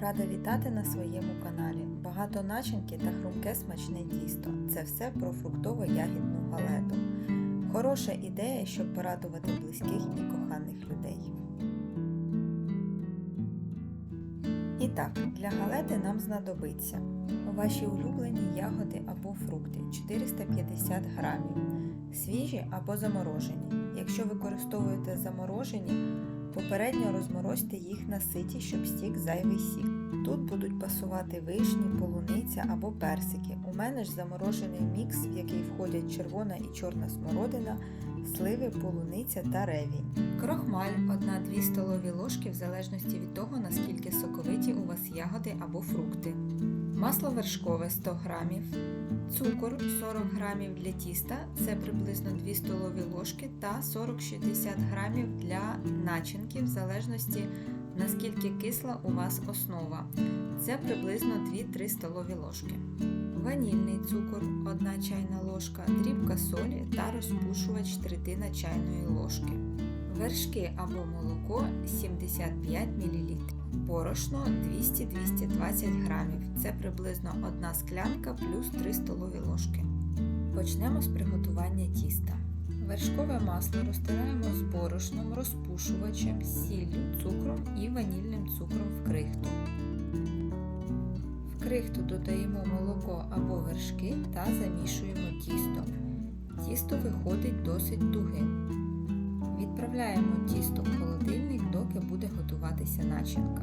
Рада вітати на своєму каналі. Багато начинки та хрумке смачне тісто. Це все про фруктово-ягідну галету. Хороша ідея, щоб порадувати близьких і коханих людей. І так, для галети нам знадобиться ваші улюблені ягоди або фрукти 450 грамів, свіжі або заморожені. Якщо використовуєте заморожені, Попередньо розморозьте їх на ситі, щоб стік зайвий сік. Тут будуть пасувати вишні, полуниця або персики. У мене ж заморожений мікс, в який входять червона і чорна смородина, сливи, полуниця та ревінь. Крохмаль 1-2 столові ложки в залежності від того, наскільки соковиті у вас ягоди або фрукти. Масло вершкове 100 грамів. Цукор 40 грамів для тіста, це приблизно 2 столові ложки та 40-60 грамів для начинки, в залежності наскільки кисла у вас основа. Це приблизно 2-3 столові ложки. Ванільний цукор 1 чайна ложка, дрібка солі та розпушувач третина чайної ложки. Вершки або молоко 75 мл. Борошно 200-220 грамів. Це приблизно 1 склянка плюс 3 столові ложки. Почнемо з приготування тіста. Вершкове масло розтираємо з борошном, розпушувачем, сіллю, цукром і ванільним цукром в крихту. Крихту додаємо молоко або вершки та замішуємо тісто. Тісто виходить досить тугим. Відправляємо тісто в холодильник, доки буде готуватися начинка.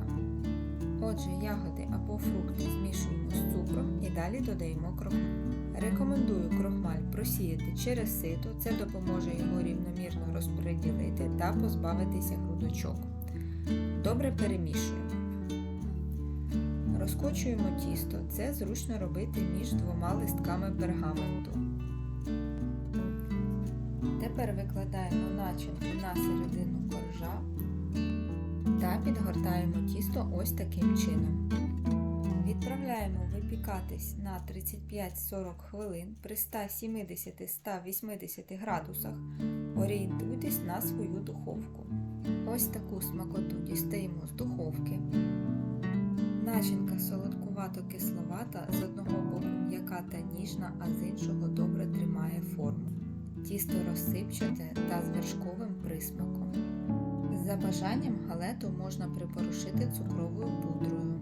Отже, ягоди або фрукти змішуємо з цукром і далі додаємо крохмаль. Рекомендую крохмаль просіяти через сито, це допоможе його рівномірно розподілити та позбавитися грудочок. Добре перемішуємо. Розкочуємо тісто, це зручно робити між двома листками пергаменту. Тепер викладаємо начинку на середину коржа та підгортаємо тісто ось таким чином. Відправляємо випікатись на 35-40 хвилин при 170-180 градусах. Орієнтуйтесь на свою духовку. Ось таку смакоту дістаємо з духовки. Начинка солодкувато-кисловата, з одного боку м'яка та ніжна, а з іншого добре тримає форму. Тісто розсипчате та з вершковим присмаком. За бажанням галету можна припорошити цукровою пудрою.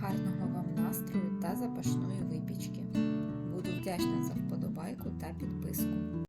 Гарного вам настрою та запашної випічки. Буду вдячна за вподобайку та підписку.